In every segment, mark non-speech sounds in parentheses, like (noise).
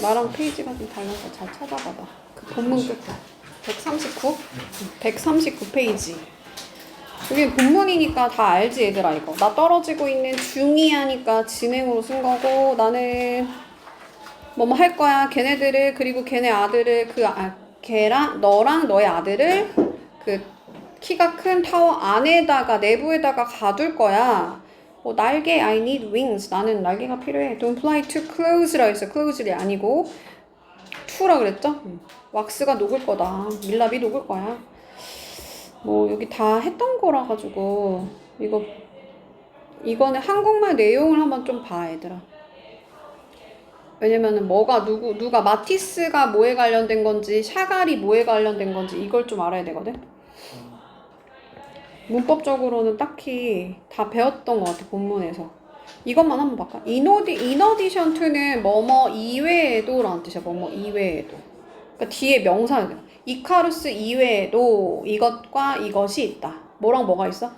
나랑 페이지가 좀 달라서 잘 찾아봐봐. 그 본문 끝에. 139? 139페이지. 여기 본문이니까 다 알지 얘들아 이거. 나 떨어지고 있는 중이 하니까 진행으로 쓴 거고 나는 뭐뭐 할 거야. 걔네들을 그리고 걔네 아들을 그 아, 걔랑 너랑 너의 아들을 그 키가 큰 타워 안에다가 내부에다가 가둘 거야. 뭐 날개 I need wings. 나는 날개가 필요해. Don't fly too close라 했어. close이 아니고 to라 그랬죠? 음. 왁스가 녹을 거다. 밀랍이 녹을 거야. 뭐 여기 다 했던 거라 가지고 이거 이거는 한국말 내용을 한번 좀 봐, 얘들아. 왜냐면은 뭐가 누구 누가 마티스가 뭐에 관련된 건지 샤갈이 뭐에 관련된 건지 이걸 좀 알아야 되거든. 문법적으로는 딱히 다 배웠던 것 같아 본문에서. 이것만 한번 볼까? 이노디 이너디션 2는 뭐뭐 이외에도라는 뜻이야. 뭐뭐 이외에도. 그러니까 뒤에 명사야. 이카루스 이외에도 이것과 이것이 있다. 뭐랑 뭐가 있어?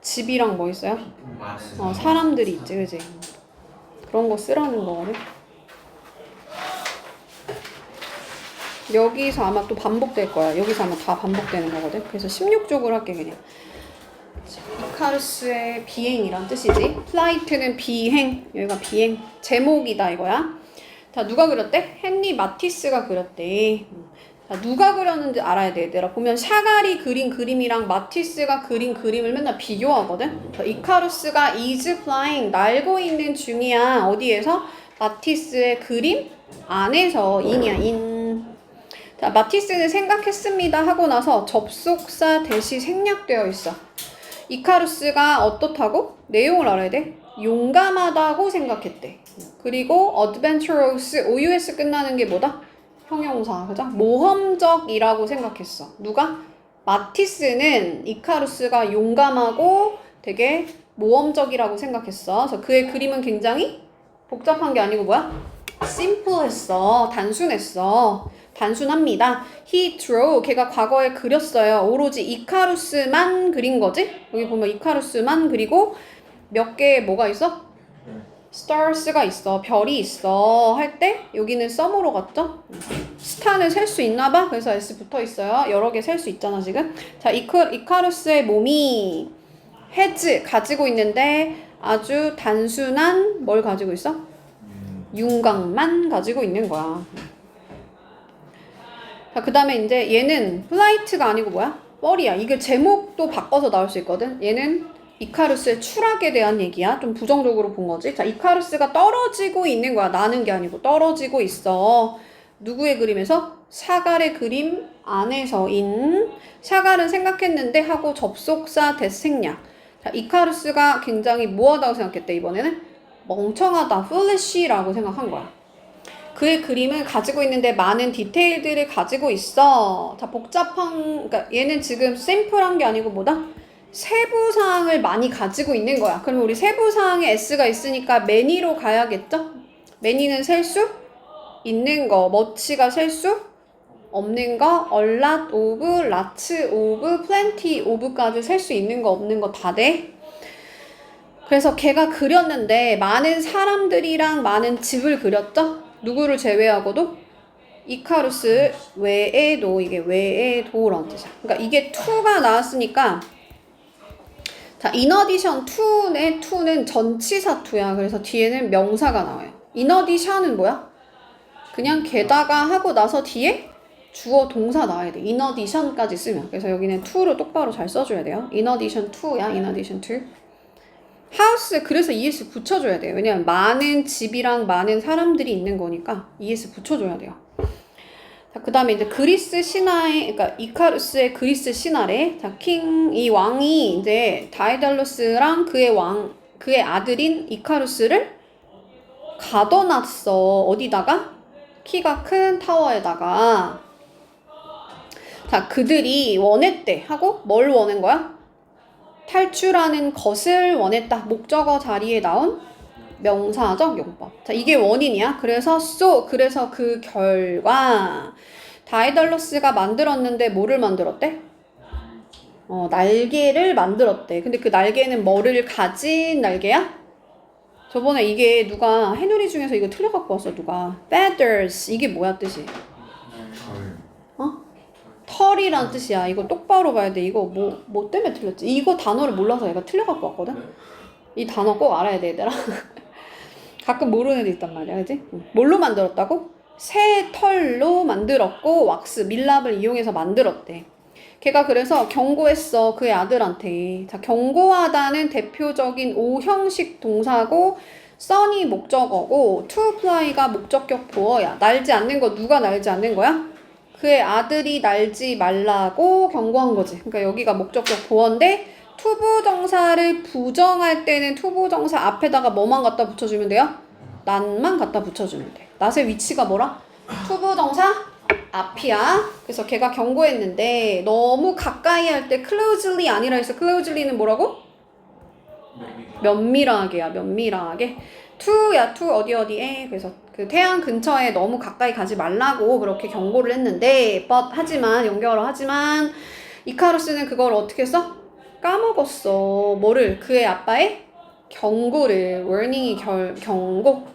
집이랑 뭐 있어요? 어, 사람들이 있지, 그지? 그런 거 쓰라는 거거든. 여기서 아마 또 반복될 거야. 여기서 아마 다 반복되는 거거든. 그래서 16쪽으로 할게, 그냥. 자, 이카루스의 비행이란 뜻이지. 플라이트는 비행. 여기가 비행. 제목이다, 이거야. 자, 누가 그렸대? 헨리 마티스가 그렸대. 자, 누가 그렸는지 알아야 돼, 얘들아. 보면 샤갈이 그린 그림이랑 마티스가 그린 그림을 맨날 비교하거든. 자, 이카루스가 is flying, 날고 있는 중이야. 어디에서? 마티스의 그림 안에서 인이야, 인. 자, 마티스는 생각했습니다 하고 나서 접속사 대시 생략되어 있어. 이카루스가 어떻다고? 내용을 알아야 돼. 용감하다고 생각했대. 그리고 adventurous, OUS 끝나는 게 뭐다? 형용사, 그죠? 모험적이라고 생각했어. 누가? 마티스는 이카루스가 용감하고 되게 모험적이라고 생각했어. 그래서 그의 그림은 굉장히 복잡한 게 아니고 뭐야? 심플했어. 단순했어. 단순합니다. He drew. 걔가 과거에 그렸어요. 오로지 이카루스만 그린 거지? 여기 보면 이카루스만 그리고 몇 개 뭐가 있어? stars가 있어. 별이 있어. 할 때 여기는 썸으로 갔죠? 스타는 셀 수 있나 봐. 그래서 S 붙어 있어요. 여러 개 셀 수 있잖아, 지금. 자, 이카, 이카루스의 몸이 헤즈 가지고 있는데 아주 단순한 뭘 가지고 있어? 윤곽만 가지고 있는 거야. 자, 그 다음에 이제 얘는 플라이트가 아니고 뭐야? 뻘이야. 이게 제목도 바꿔서 나올 수 있거든. 얘는 이카루스의 추락에 대한 얘기야. 좀 부정적으로 본 거지. 자, 이카루스가 떨어지고 있는 거야. 나는 게 아니고 떨어지고 있어. 누구의 그림에서? 샤갈의 그림 안에서인. 샤갈은 생각했는데 하고 접속사 대생략. 자, 이카루스가 굉장히 뭐하다고 생각했대, 이번에는? 멍청하다, foolish라고 생각한 거야. 그의 그림을 가지고 있는데 많은 디테일들을 가지고 있어. 자, 복잡한, 그러니까 얘는 지금 샘플한 게 아니고 뭐다? 세부 사항을 많이 가지고 있는 거야. 그러면 우리 세부 사항에 S가 있으니까 매니로 가야겠죠? 매니는 셀 수 있는 거, 머치가 셀 수 없는 거, 얼랏 오브, 라츠 오브, 플랜티 오브까지 셀 수 있는 거 없는 거 다 돼. 그래서 걔가 그렸는데 많은 사람들이랑 많은 집을 그렸죠? 누구를 제외하고도 이카루스 외에도 이게 외에도라는 뜻이야. 그러니까 이게 2가 나왔으니까 자, 인어디션 2의 2는 전치사 2야. 그래서 뒤에는 명사가 나와요. 인어디션은 뭐야? 그냥 게다가 하고 나서 뒤에 주어 동사 나와야 돼. 인어디션까지 쓰면. 그래서 여기는 2로 똑바로 잘 써줘야 돼요. 인어디션 2야. 인어디션 2. 하우스 그래서 ES 붙여줘야 돼요. 왜냐면 많은 집이랑 많은 사람들이 있는 거니까 ES 붙여줘야 돼요. 자, 그 다음에 이제 그리스 신화의, 그러니까 이카루스의 그리스 신화래. 자, 킹, 이 왕이 이제 다이달로스랑 그의 왕, 그의 아들인 이카루스를 가둬놨어. 어디다가? 키가 큰 타워에다가. 자, 그들이 원했대. 하고 뭘 원한 거야? 탈출하는 것을 원했다. 목적어 자리에 나온 명사적 용법. 자, 이게 원인이야. 그래서 so 그래서 그 결과 다이달러스가 만들었는데 뭐를 만들었대? 어, 날개를 만들었대. 근데 그 날개는 뭐를 가진 날개야? 저번에 이게 누가 해누리 중에서 이거 틀려 갖고 왔어 누가 feathers 이게 뭐야 뜻이? 털이란 뜻이야. 이거 똑바로 봐야 돼. 이거 뭐, 뭐 때문에 틀렸지? 이거 단어를 몰라서 얘가 틀려 갖고 왔거든? 네. 이 단어 꼭 알아야 돼, 얘들아. (laughs) 가끔 모르는 애들 있단 말이야, 그지? 응. 뭘로 만들었다고? 새 털로 만들었고, 왁스, 밀랍을 이용해서 만들었대. 걔가 그래서 경고했어, 그의 아들한테. 자, 경고하다는 대표적인 오형식 동사고, 써니 목적어고, to apply가 목적격 보어야. 날지 않는 거 누가 날지 않는 거야? 그의 아들이 날지 말라고 경고한 거지. 그러니까 여기가 목적격 보어인데, 투부정사를 부정할 때는 투부정사 앞에다가 뭐만 갖다 붙여주면 돼요? 난만 갖다 붙여주면 돼. 낫의 위치가 뭐라? 투부정사 앞이야. 그래서 걔가 경고했는데 너무 가까이 할 때 closely 아니라 해서 closely는 뭐라고? 면밀하게야, 면밀하게. to야, to 어디 어디에. 그래서 그 태양 근처에 너무 가까이 가지 말라고 그렇게 경고를 했는데, but 하지만 연결을 하지만 이카루스는 그걸 어떻게 써? 까먹었어. 뭐를? 그의 아빠의 경고를. warning이 결, 경고.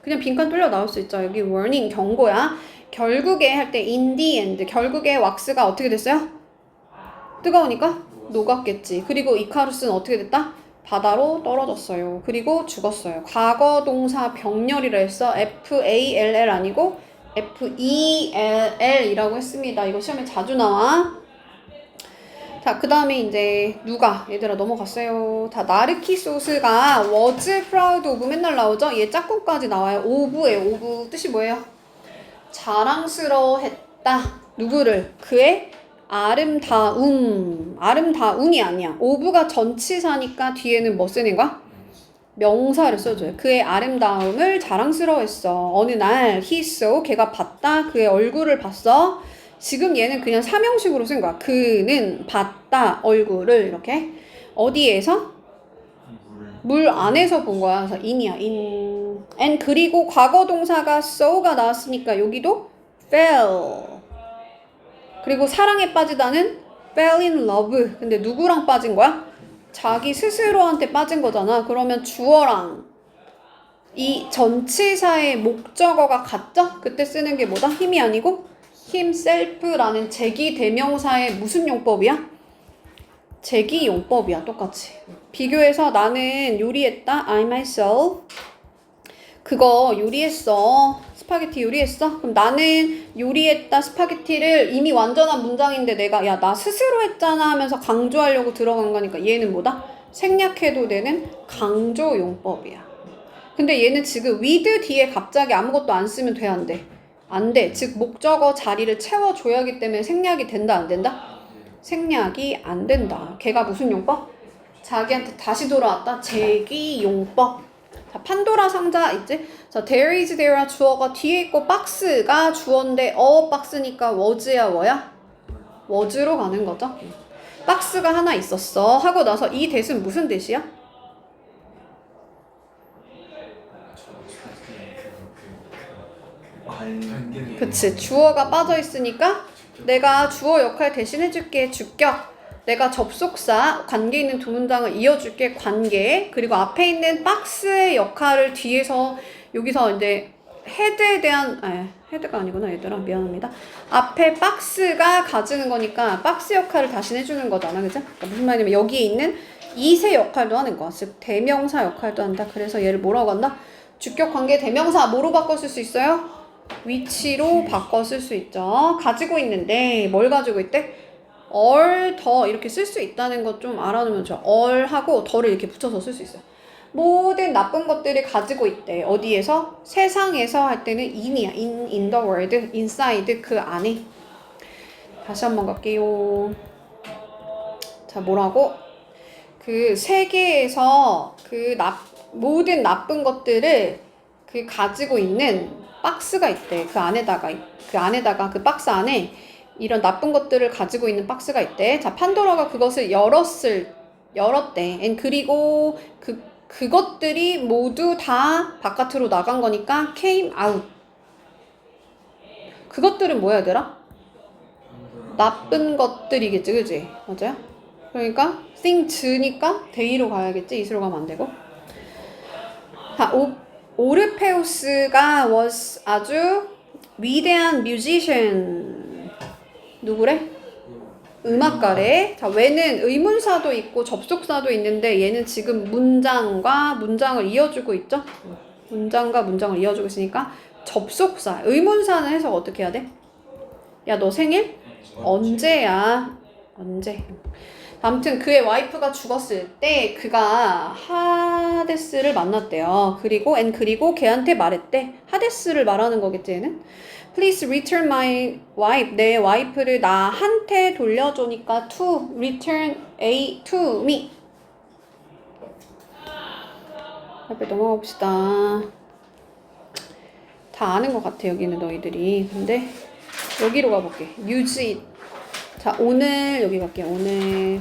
그냥 빈칸 뚫려 나올 수 있죠. 여기 warning 경고야. 결국에 할 때 in the end. 결국에 왁스가 어떻게 됐어요? 뜨거우니까 녹았겠지. 그리고 이카루스는 어떻게 됐다? 바다로 떨어졌어요. 그리고 죽었어요. 과거 동사 병렬이라 했어. F A L L 아니고 F E L L이라고 했습니다. 이거 시험에 자주 나와. 자, 그 다음에 이제 누가 얘들아 넘어갔어요. 다 나르키 소스가 was proud of 맨날 나오죠? 얘 짝꿍까지 나와요. 오브예요. 오브 뜻이 뭐예요? 자랑스러워했다. 누구를? 그의 아름다움. 아름다움이 아니야. 오브가 전치사니까 뒤에는 뭐 쓰는 거야? 명사를 써줘요. 그의 아름다움을 자랑스러워했어. 어느 날 he saw 걔가 봤다. 그의 얼굴을 봤어. 지금 얘는 그냥 사명식으로 쓴 거야. 그는 봤다 얼굴을 이렇게 어디에서 물 안에서 본 거야. 그래서 in이야 in. and 그리고 과거 동사가 saw가 나왔으니까 여기도 fell. 그리고 사랑에 빠지다는 fell in love. 근데 누구랑 빠진 거야? 자기 스스로한테 빠진 거잖아. 그러면 주어랑 이 전치사의 목적어가 같죠? 그때 쓰는 게 뭐다? 힘이 아니고 himself라는 제기 대명사의 무슨 용법이야? 제기 용법이야, 똑같이. 비교해서 나는 요리했다. I myself. 그거 요리했어. 스파게티 요리했어? 그럼 나는 요리했다 스파게티를 이미 완전한 문장인데 내가 야 나 스스로 했잖아 하면서 강조하려고 들어간 거니까 얘는 뭐다? 생략해도 되는 강조 용법이야. 근데 얘는 지금 with 뒤에 갑자기 아무것도 안 쓰면 돼 안 돼? 안 돼. 즉 목적어 자리를 채워줘야 하기 때문에 생략이 된다 안 된다? 생략이 안 된다. 걔가 무슨 용법? 자기한테 다시 돌아왔다. 제기 용법. 자, 판도라 상자 있지? 자, there is there야 주어가 뒤에 있고 박스가 주어인데 어 박스니까 was야 뭐야? was로 가는 거죠. 박스가 하나 있었어. 하고 나서 이 대신 무슨 대시야? 그치. 주어가 빠져 있으니까 내가 주어 역할 대신 해 줄게. 주격. 내가 접속사 관계 있는 두 문장을 이어줄게. 관계. 그리고 앞에 있는 박스의 역할을 뒤에서 여기서 이제 헤드에 대한 아 헤드가 아니구나 얘들아 미안합니다. 앞에 박스가 가지는 거니까 박스 역할을 다시 해주는 거잖아, 그죠? 그러니까 무슨 말이냐면 여기에 있는 이세 역할도 하는 거야. 즉 대명사 역할도 한다. 그래서 얘를 뭐라고 한다? 주격 관계 대명사 뭐로 바꿔 쓸 수 있어요? 위치로 바꿔 쓸 수 있죠. 가지고 있는데 뭘 가지고 있대? 얼, 더 이렇게 쓸 수 있다는 것 좀 알아두면 좋아. 얼하고 더를 이렇게 붙여서 쓸 수 있어요. 모든 나쁜 것들을 가지고 있대. 어디에서? 세상에서 할 때는 in이야. in, in the world, inside 그 안에. 다시 한번 갈게요. 자, 뭐라고? 그 세계에서 그 나, 모든 나쁜 것들을 그 가지고 있는 박스가 있대. 그 안에다가 그 안에다가 그 박스 안에 이런 나쁜 것들을 가지고 있는 박스가 있대. 자, 판도라가 그것을 열었을 열었대. and 그리고 그 그것들이 모두 다 바깥으로 나간 거니까 came out. 그것들은 뭐야, 얘들아? 나쁜 것들이겠지, 그지? 맞아요? 그러니까 things니까 they로 가야겠지, 이스로 가면 안 되고. 자, 오, 오르페우스가 was 아주 위대한 뮤지션. 누구래? 음악가래. 자, 왜는 의문사도 있고 접속사도 있는데 얘는 지금 문장과 문장을 이어주고 있죠? 문장과 문장을 이어주고 있으니까 접속사. 의문사는 해석 어떻게 해야 돼? 야, 너 생일? 언제야? 언제? 아무튼 그의 와이프가 죽었을 때 그가 하데스를 만났대요. 그리고 앤 그리고 걔한테 말했대. 하데스를 말하는 거겠지 얘는. Please return my wife. 내 와이프를 나한테 돌려주니까 to return a to me. 앞에 넘어가 봅시다. 다 아는 것 같아 여기는 너희들이. 근데 여기로 가볼게. use it. 자 오늘 여기 갈게요. 오늘.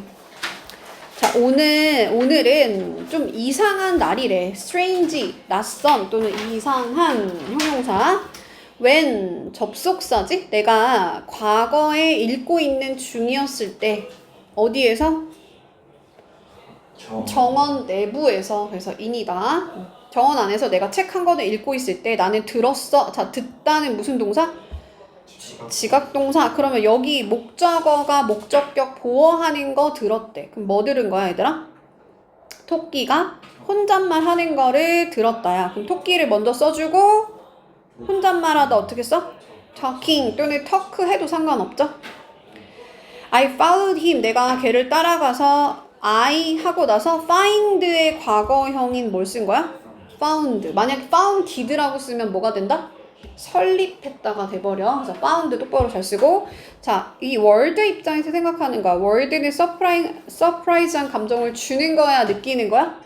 자 오늘 오늘은 좀 이상한 날이래. strange 낯선 또는 이상한 형용사. When 접속사지? 내가 과거에 읽고 있는 중이었을 때 어디에서? 정. 정원 내부에서 그래서 인이다. 정원 안에서 내가 책 한 권을 읽고 있을 때 나는 들었어. 자 듣다는 무슨 동사? 지각. 지각 동사. 그러면 여기 목적어가 목적격 보어하는 거 들었대. 그럼 뭐 들은 거야, 얘들아? 토끼가 혼잣말 하는 거를 들었다야. 그럼 토끼를 먼저 써주고 혼잣말하다 어떻게 써? talking 또는 talk 해도 상관없죠? I followed him. 내가 걔를 따라가서 I 하고 나서 find의 과거형인 뭘 쓴 거야? found. 만약에 founded라고 쓰면 뭐가 된다? 설립했다가 돼버려. 그래서 found 똑바로 잘 쓰고. 자, 이 word 입장에서 생각하는 거야. word는 서프라이, 서프라이즈한 감정을 주는 거야? 느끼는 거야?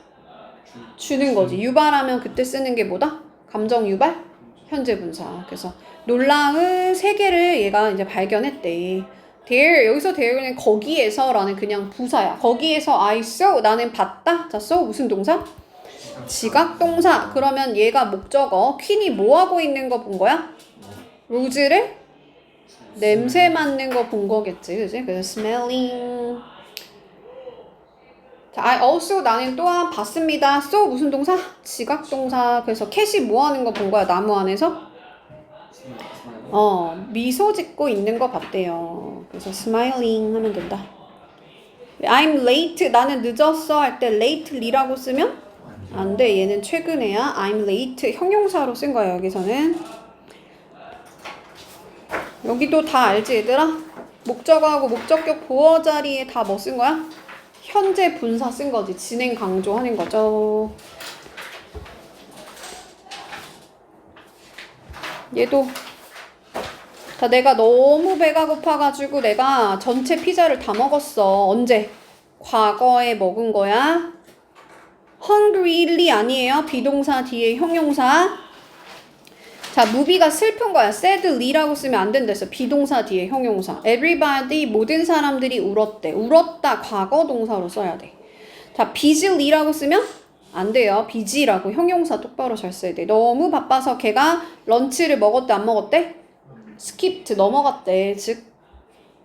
주는 거지. 유발하면 그때 쓰는 게 뭐다? 감정 유발? 현재 분사. 그래서 놀라운 세계를 얘가 이제 발견했대. there 여기서 there는 거기에서라는 그냥 부사야. 거기에서 I saw 나는 봤다. 자, saw 무슨 동사? 지각 동사. 그러면 얘가 목적어. 퀸이 뭐 하고 있는 거 본 거야? 로즈를 냄새 맡는 거 본 거겠지, 그지? 그래서 smelling. 자, I also 나는 또한 봤습니다. so 무슨 동사? 지각 동사. 그래서 캣이 뭐 하는 거 본 거야? 나무 안에서? 어, 미소 짓고 있는 거 봤대요. 그래서 smiling 하면 된다. I'm late. 나는 늦었어 할 때 lately라고 쓰면 안 돼. 얘는 최근에야. I'm late. 형용사로 쓴 거야, 여기서는. 여기도 다 알지, 얘들아? 목적어하고 목적격 보어 자리에 다 뭐 쓴 거야? 현재 분사 쓴 거지. 진행 강조하는 거죠. 얘도 자, 내가 너무 배가 고파가지고 내가 전체 피자를 다 먹었어. 언제? 과거에 먹은 거야? hungryly 아니에요. 비동사 뒤에 형용사. 자, 무비가 슬픈 거야. sadly라고 쓰면 안 된댔어. 비동사 뒤에 형용사. everybody 모든 사람들이 울었대. 울었다 과거 동사로 써야 돼. 자, busyl라고 쓰면 안 돼요. busy라고 형용사 똑바로 잘 써야 돼. 너무 바빠서 걔가 런치를 먹었대 안 먹었대? 스킵트 넘어갔대. 즉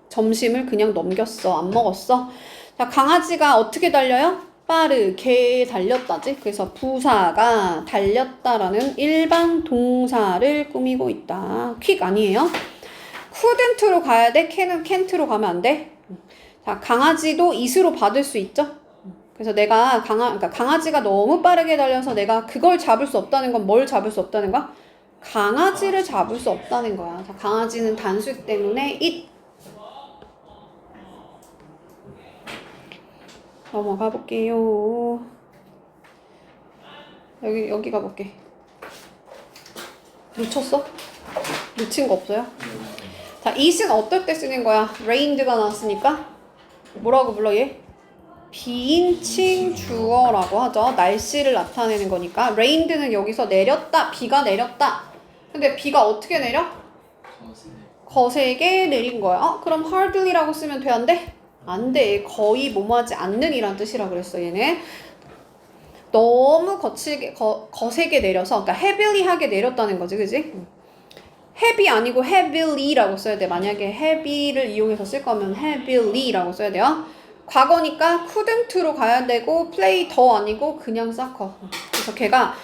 점심을 그냥 넘겼어. 안 먹었어. 자, 강아지가 어떻게 달려요? 빠르게 달렸다지. 그래서 부사가 달렸다라는 일반 동사를 꾸미고 있다. 퀵 아니에요? couldn't로 가야 돼. can은 can't로 가면 안 돼. 자, 강아지도 is로 받을 수 있죠? 그래서 내가 강아, 그러니까 강아지가 너무 빠르게 달려서 내가 그걸 잡을 수 없다는 건 뭘 잡을 수 없다는 거야? 강아지를 잡을 수 없다는 거야. 자, 강아지는 단수 때문에 it 넘어가 볼게요. 여기 여기 가볼게. 놓쳤어? 놓친 거 없어요? 자, it은 어떨 때 쓰는 거야? rained가 나왔으니까 뭐라고 불러 얘? 비인칭 주어라고 하죠. 날씨를 나타내는 거니까 rained는 여기서 내렸다, 비가 내렸다. 근데 비가 어떻게 내려? 거세게 내린 거야. 어? 그럼 hardly라고 쓰면 돼? 안 돼. 거의 뭐뭐하지 않는 이란 뜻이라 그랬어, 얘는. 너무 거칠게, 거, 거세게 내려서, 그러니까 heavily하게 내렸다는 거지, 그지? heavy 아니고 heavily라고 써야 돼. 만약에 heavy를 이용해서 쓸 거면 heavily라고 써야 돼요. 과거니까 couldn't로 가야 되고 play 더 아니고 그냥 쌓커. 그래서 걔가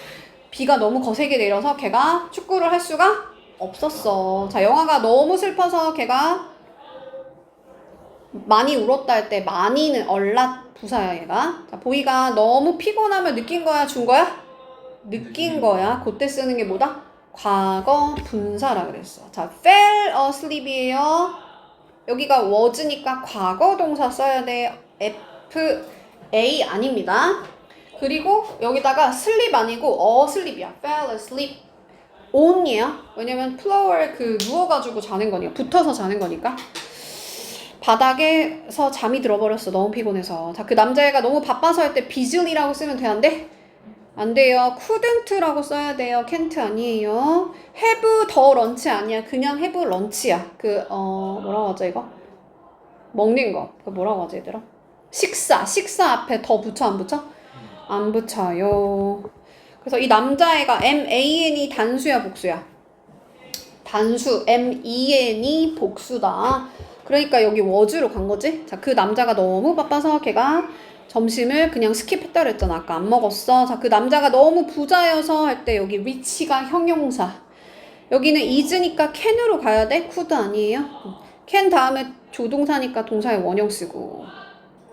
비가 너무 거세게 내려서 걔가 축구를 할 수가 없었어. 자, 영화가 너무 슬퍼서 걔가 많이 울었다 할 때 많이는 얼랏 부사야 얘가. 자, 보이가 너무 피곤하면 느낀 거야, 준 거야? 느낀 거야. 그때 쓰는 게 뭐다? 과거 분사라 그랬어. 자, fell asleep이에요. 여기가 was니까 과거 동사 써야 돼. F A 아닙니다. 그리고 여기다가 sleep 아니고 asleep이야. fell asleep. on이야. 왜냐면 플로어에 그 누워가지고 자는 거니까 붙어서 자는 거니까. 바닥에서 잠이 들어버렸어. 너무 피곤해서. 자, 그 남자애가 너무 바빠서 할 때 비즐이라고 쓰면 되는데 안 돼요. couldn't라고 써야 돼요. can't 아니에요. have 더 런치 아니야. 그냥 have 런치야. 그 어 뭐라고 하죠 이거? 먹는 거. 그 뭐라고 하지 얘들아? 식사. 식사 앞에 더 붙여 안 붙여? 안 붙여요. 그래서 이 남자애가 M A N이 단수야 복수야? 단수 M E 복수다. 그러니까 여기 워즈로 간 거지? 자, 그 남자가 너무 바빠서 걔가 점심을 그냥 스킵했다 그랬잖아. 아까 안 먹었어. 자, 그 남자가 너무 부자여서 할 때 여기 리치가 형용사. 여기는 is니까 can으로 가야 돼? could 아니에요? can 다음에 조동사니까 동사의 원형 쓰고.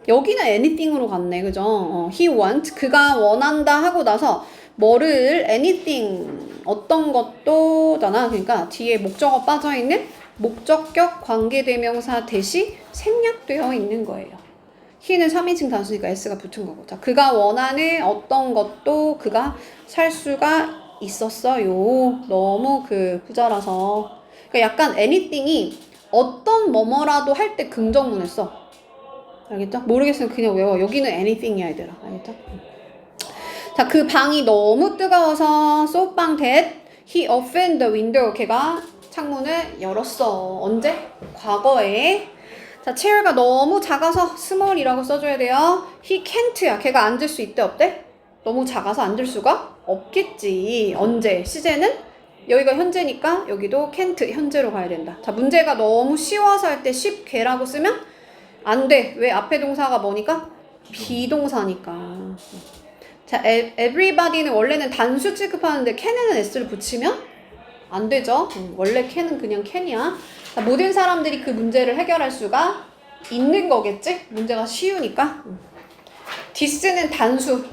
여기는 anything으로 갔네. 그죠? 어, he want. 그가 원한다 하고 나서 뭐를 anything 어떤 것도잖아. 그러니까 뒤에 목적어 빠져 있는 목적격 관계대명사 대시 생략되어 있는 거예요. he는 3인칭 단수니까 s가 붙은 거고. 자, 그가 원하는 어떤 것도 그가 살 수가 있었어요. 너무 그 부자라서. 그러니까 약간 anything이 어떤 뭐뭐라도 할 때 긍정문을 써. 알겠죠? 모르겠으면 그냥 외워. 여기는 anything이야, 얘들아. 알겠죠? 자, 그 방이 너무 뜨거워서 소빵 that he opened the window. 걔가 창문을 열었어. 언제? 과거에. 자, 체어가 너무 작아서 small이라고 써줘야 돼요. he can't야. 걔가 앉을 수 있대, 없대? 너무 작아서 앉을 수가 없겠지. 언제? 시제는? 여기가 현재니까 여기도 can't 현재로 가야 된다. 자, 문제가 너무 쉬워서 할 때 쉽게라고 쓰면 안 돼. 왜 앞에 동사가 뭐니까? 비동사니까. 자, everybody는 원래는 단수 취급하는데 can에는 s를 붙이면 안 되죠. 음, 원래 can은 그냥 can이야. 자, 모든 사람들이 그 문제를 해결할 수가 있는 거겠지? 문제가 쉬우니까. 음. this는 단수.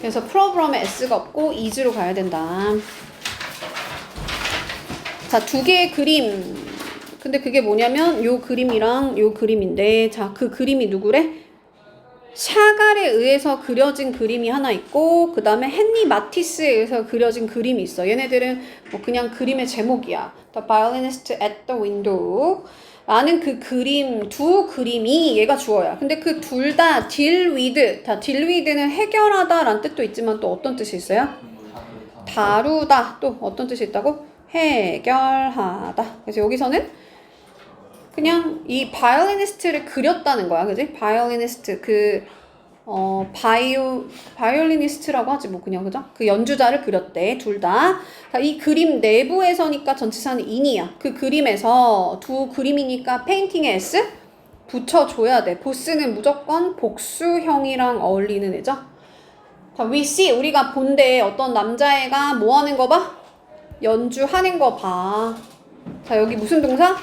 그래서 problem에 s가 없고 is로 가야 된다. 자, 두 개의 그림. 근데 그게 뭐냐면 요 그림이랑 요 그림인데 자, 그 그림이 누구래? 샤갈에 의해서 그려진 그림이 하나 있고 그 다음에 헨리 마티스에 의해서 그려진 그림이 있어. 얘네들은 뭐 그냥 그림의 제목이야. The violinist at the window. 라는 그 그림 두 그림이 얘가 주어야. 근데 그 둘 다 deal with, 다 deal with는 해결하다라는 뜻도 있지만 또 어떤 뜻이 있어요? 다루다. 또 어떤 뜻이 있다고? 해결하다. 그래서 여기서는 그냥 이 바이올리니스트를 그렸다는 거야. 그지? 바이올리니스트 그 어, 바이오, 바이올리니스트라고 하지 뭐 그냥 그죠? 그 연주자를 그렸대 둘 다. 자, 이 그림 내부에서니까 전치사는 in이야. 그 그림에서 두 그림이니까 페인팅에 s 붙여줘야 돼. 보스는 무조건 복수형이랑 어울리는 애죠. 자, we see 우리가 본데 어떤 남자애가 뭐 하는 거 봐? 연주하는 거 봐. 자, 여기 무슨 동사?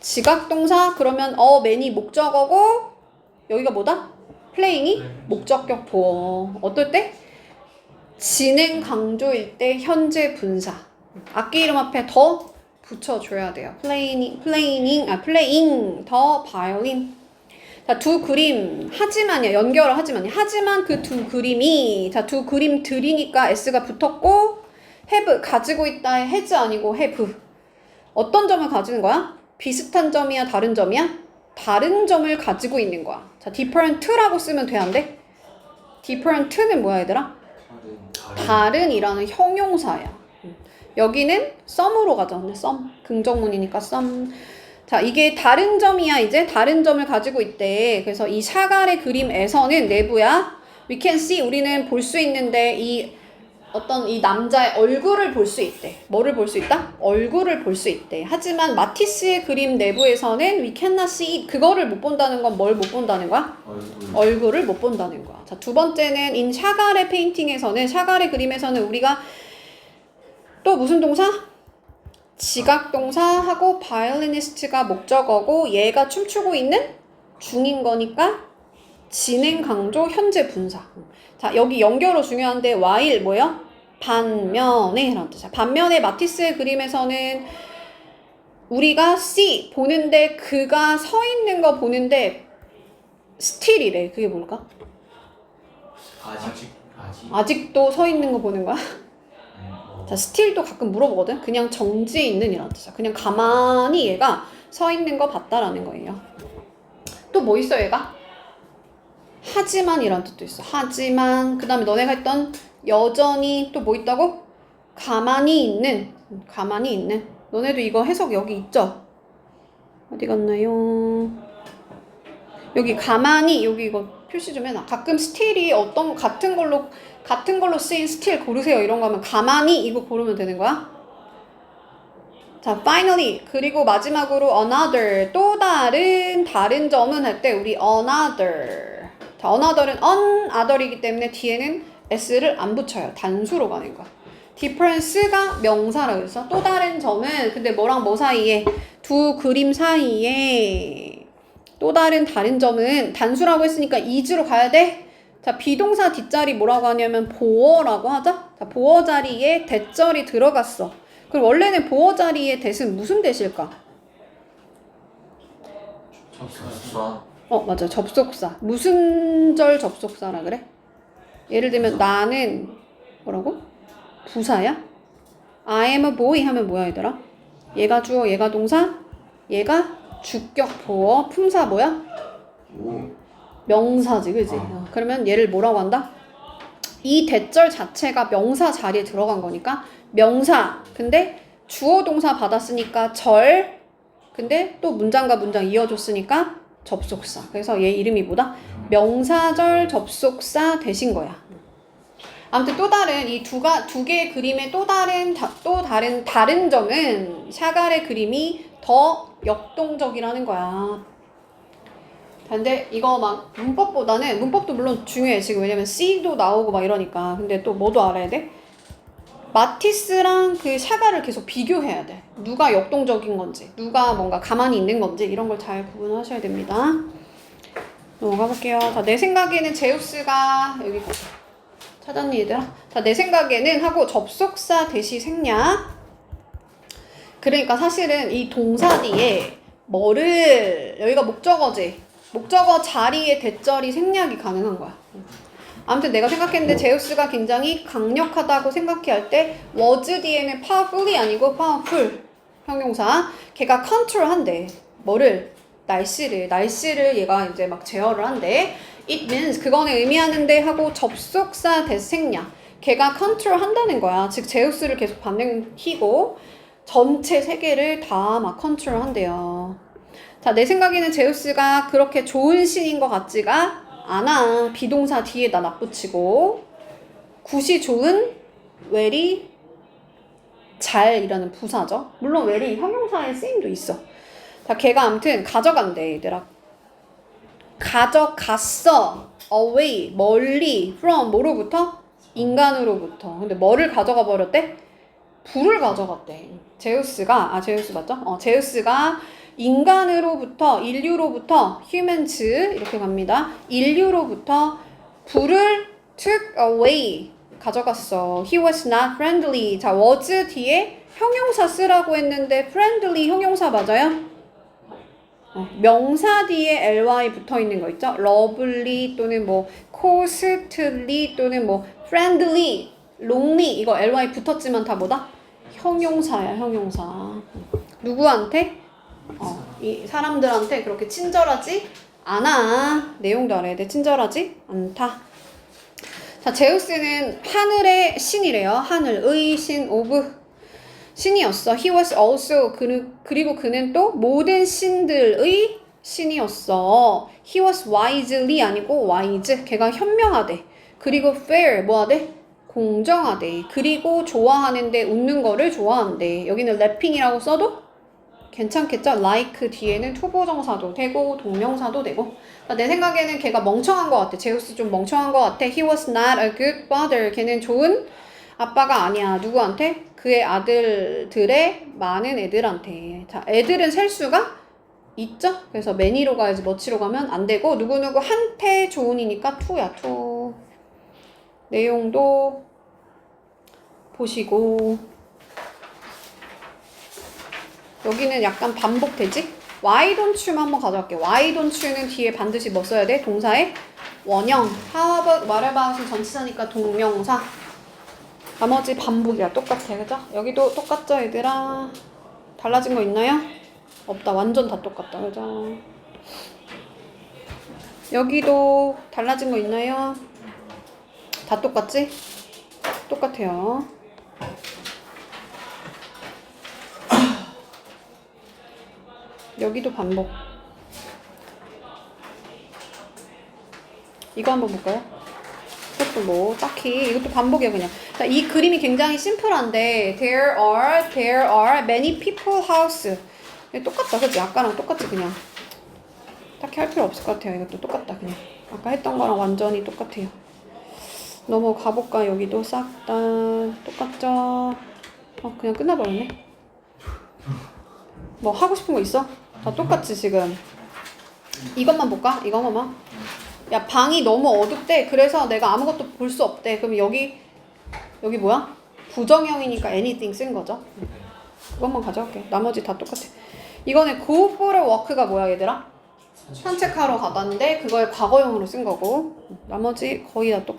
지각 동사 그러면 어 맨이 목적어고 여기가 뭐다? 플레잉이 목적격 보어. 어떨 때? 진행 강조일 때 현재 분사. 악기 이름 앞에 더 붙여줘야 돼요. 플레이닝, 플레이닝, 아 플레잉 더 바이올린. 자, 두 그림 하지만이야 연결을 하지만이야. 하지만 그 두 그림이 자 두 그림 들이니까 s가 붙었고 have 가지고 있다의 has 아니고 have. 어떤 점을 가지는 거야? 비슷한 점이야, 다른 점이야? 다른 점을 가지고 있는 거야. 자, different라고 쓰면 돼, 안 돼? different는 뭐야, 얘들아? 다른이라는 형용사야. 음. 여기는 some으로 가자. 근데 some 긍정문이니까 some. 자, 이게 다른 점이야, 이제 다른 점을 가지고 있대. 그래서 이 샤갈의 그림에서는 내부야. We can see 우리는 볼 수 있는데 이 어떤 이 남자의 얼굴을 볼 수 있대. 뭐를 볼 수 있다? 얼굴을 볼 수 있대. 하지만 마티스의 그림 내부에서는 we cannot see it. 그거를 못 본다는 건 뭘 못 본다는 거야? 얼굴 얼굴 을 못 본다는 거야. 자, 두 번째는 인 샤갈의 페인팅에서는 샤갈의 그림에서는 우리가 또 무슨 동사? 지각 동사하고 바이올리니스트가 목적어고 얘가 춤추고 있는 중인 거니까 진행 강조 현재 분사. 자, 여기 연결어 중요한데 while 뭐야? 반면에 라는 뜻이야. 반면에 마티스의 그림에서는 우리가 see 보는데 그가 서 있는 거 보는데 still이래. 그게 뭘까? 아직 아직 아직도 서 있는 거 보는 거야? 자, still도 가끔 물어보거든. 그냥 정지해 있는 이라는 뜻이야. 그냥 가만히 얘가 서 있는 거 봤다라는 거예요. 또 뭐 있어 얘가? 하지만 이란 뜻도 있어. 하지만 그 다음에 너네가 했던 여전히 또 뭐 있다고? 가만히 있는 음, 가만히 있는 너네도 이거 해석 여기 있죠? 어디 갔나요? 여기 가만히 여기 이거 표시 좀 해놔. 가끔 스틸이 어떤 같은 걸로 같은 걸로 쓰인 스틸 고르세요 이런 거 하면 가만히 이거 고르면 되는 거야. 자, finally 그리고 마지막으로 another 또 다른 다른 점은 할 때 우리 another 자, another은 another이기 때문에 뒤에는 s를 안 붙여요. 단수로 가는 거야. difference가 명사라고 했어. 또 다른 점은 근데 뭐랑 뭐 사이에 두 그림 사이에 또 다른 다른 점은 단수라고 했으니까 is로 가야 돼. 자, 비동사 뒷자리 뭐라고 하냐면 보어라고 하자. 자, 보어 자리에 대절이 들어갔어. 그럼 원래는 보어 자리에 대은 무슨 대실까? 접수사 어, 맞아. 접속사. 무슨 절 접속사라 그래? 예를 들면 나는 뭐라고? 부사야? I am a boy 하면 뭐야 얘들아? 얘가 주어, 얘가 동사, 얘가 주격 보어, 품사 뭐야? 오 명사지, 그지? 아. 어, 그러면 얘를 뭐라고 한다? 이 대절 자체가 명사 자리에 들어간 거니까 명사. 근데 주어 동사 받았으니까 절. 근데 또 문장과 문장 이어줬으니까 접속사. 그래서 얘 이름이 뭐다? 명사절 접속사 대신 거야. 아무튼 또 다른 이 두가 두 개의 그림의 또 다른 다, 또 다른 다른 점은 샤갈의 그림이 더 역동적이라는 거야. 근데 이거 막 문법보다는 문법도 물론 중요해 지금 왜냐면 C도 나오고 막 이러니까 근데 또 뭐도 알아야 돼? 마티스랑 그 샤가를 계속 비교해야 돼. 누가 역동적인 건지 누가 뭔가 가만히 있는 건지 이런 걸 잘 구분하셔야 됩니다. 넘어가 볼게요. 자 내 생각에는 제우스가 여기 찾았니 얘들아? 자 내 생각에는 하고 접속사 대시 생략. 그러니까 사실은 이 동사 뒤에 뭐를 여기가 목적어지. 목적어 자리에 대절이 생략이 가능한 거야. 아무튼 내가 생각했는데 제우스가 굉장히 강력하다고 생각해 할 때 was 뒤에는 powerfully 아니고 powerful 형용사. 걔가 컨트롤한대 뭐를? 날씨를. 날씨를 얘가 이제 막 제어를 한대 it means 그거는 의미하는데 하고 접속사 대생략. 걔가 컨트롤 한다는 거야. 즉 제우스를 계속 희고 전체 세계를 다 막 컨트롤 한대요. 자, 내 생각에는 제우스가 그렇게 좋은 신인 것 같지가 않아. 비동사 뒤에다 납붙이고 굿이 좋은 웰이 잘이라는 부사죠. 물론 웰이 형용사의 쓰임도 있어. 자, 걔가 아무튼 가져간대, 얘들아. 가져갔어. away, 멀리, from, 뭐로부터? 인간으로부터. 근데 뭐를 가져가 버렸대? 불을 가져갔대. 제우스가, 아, 제우스 맞죠? 어, 제우스가 인간으로부터 인류로부터 humans 이렇게 갑니다. 인류로부터 불을 took away 가져갔어. He was not friendly. 자, was 뒤에 형용사 쓰라고 했는데 friendly 형용사 맞아요? 어, 명사 뒤에 ly 붙어 있는 거 있죠? lovely 또는 뭐 costly 또는 뭐 friendly, lonely 이거 ly 붙었지만 다 뭐다? 형용사야, 형용사. 누구한테? 어, 이 사람들한테 그렇게 친절하지 않아. 내용도 알아야 돼. 친절하지 않다. 자, 제우스는 하늘의 신이래요. 하늘의 신 오브 신이었어. He was also 그, 그리고 그는 또 모든 신들의 신이었어. He was wisely 아니고 wise. 걔가 현명하대. 그리고 fair 뭐하대? 공정하대. 그리고 좋아하는데 웃는 거를 좋아한대. 여기는 래핑이라고 써도 괜찮겠죠? like 뒤에는 투부정사도 되고 동명사도 되고. 그러니까 내 생각에는 걔가 멍청한 것 같아. 제우스 좀 멍청한 것 같아. He was not a good father. 걔는 좋은 아빠가 아니야. 누구한테? 그의 아들들의 많은 애들한테. 자, 애들은 셀 수가 있죠? 그래서 many로 가야지 much로 가면 안 되고 누구누구 한테 좋은이니까 to야 to. 내용도 보시고 여기는 약간 반복되지? Why don't you만 한번 가져갈게. Why don't you는 뒤에 반드시 뭐 써야 돼? 동사의 원형. How about, what about은 전치사니까 동명사. 나머지 반복이야. 똑같아. 그죠? 여기도 똑같죠, 얘들아? 달라진 거 있나요? 없다. 완전 다 똑같다. 그죠? 여기도 달라진 거 있나요? 다 똑같지? 똑같아요. 여기도 반복. 이거 한번 볼까요? 이것도 뭐 딱히 이것도 반복이야 그냥. 자, 이 그림이 굉장히 심플한데 there are there are many people house. 똑같다, 그치? 아까랑 똑같지 그냥. 딱히 할 필요 없을 것 같아요. 이것도 똑같다 그냥. 아까 했던 거랑 완전히 똑같아요. 넘어가 볼까? 여기도 싹 다 똑같죠? 어, 그냥 끝나버렸네. 뭐 하고 싶은 거 있어? 다 똑같지 지금. 이것만 볼까? 번만. 야 방이 너무 어둡대. 그래서 내가 아무것도 볼 수 없대. 그럼 여기 여기 뭐야? 부정형이니까 anything 쓴 거죠. 그것만 가져갈게. 나머지 다 똑같아. 이거는 go for a walk가 뭐야 얘들아? 산책하러 가봤는데 그걸 과거형으로 쓴 거고 나머지 거의 다 똑.